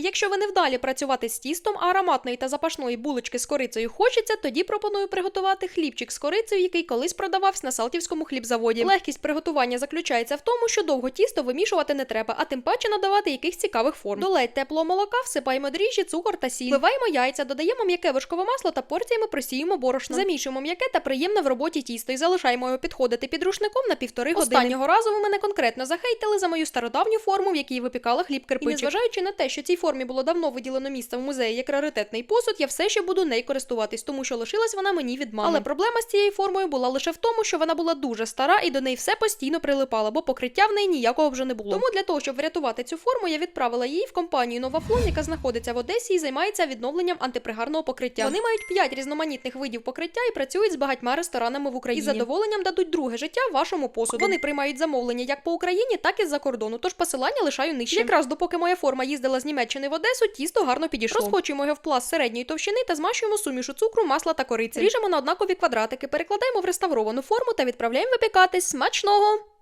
Якщо ви не вдалі працювати з тістом, а ароматної та запашної булочки з корицею хочеться, тоді пропоную приготувати хлібчик з корицею, який колись продавався на Салтівському хлібзаводі. Легкість приготування заключається в тому, що довго тісто вимішувати не треба, а тим паче надавати яких цікавих форм. До ледь теплого молока всипаємо дріжджі, цукор та сіль. Вливаємо яйця, додаємо м'яке вершкове масло та порціями просіємо борошно. Замішуємо м'яке та приємне в роботі тісто і залишаємо його підходити під рушником на півтори години. Останнього разу ви мене конкретно захейтили за мою стародавню форму, в якій випікала хліб кирпичик. І незважаючи на те, що цій формі було давно виділено місце в музеї як раритетний посуд, я все ще буду нею користуватись, тому що лишилась вона мені від мами. Але проблема з цією формою була лише в тому, що вона була дуже стара і до неї все постійно прилипало, бо покриття в неї ніякого вже не було. Тому для того, щоб врятувати цю форму, я відправила її в компанію Новафлон, яка знаходиться в Одесі і займається відновленням антипригарного покриття. Вони мають п'ять різноманітних видів покриття і працюють з багатьма ресторанами в Україні. І задоволенням дадуть друге життя вашому посуду. Вони приймають замовлення як по Україні, так і з-за кордону. Тож посилання лишаю нижче. Якраз допоки моя форма їздила з Німеччини в Одесу, тісто гарно підійшло. Розкочуємо його в пласт середньої товщини та змащуємо сумішу цукру, масла та кориці. Ріжемо на однакові квадратики, перекладаємо в реставровану форму та відправляємо випікатись. Смачного!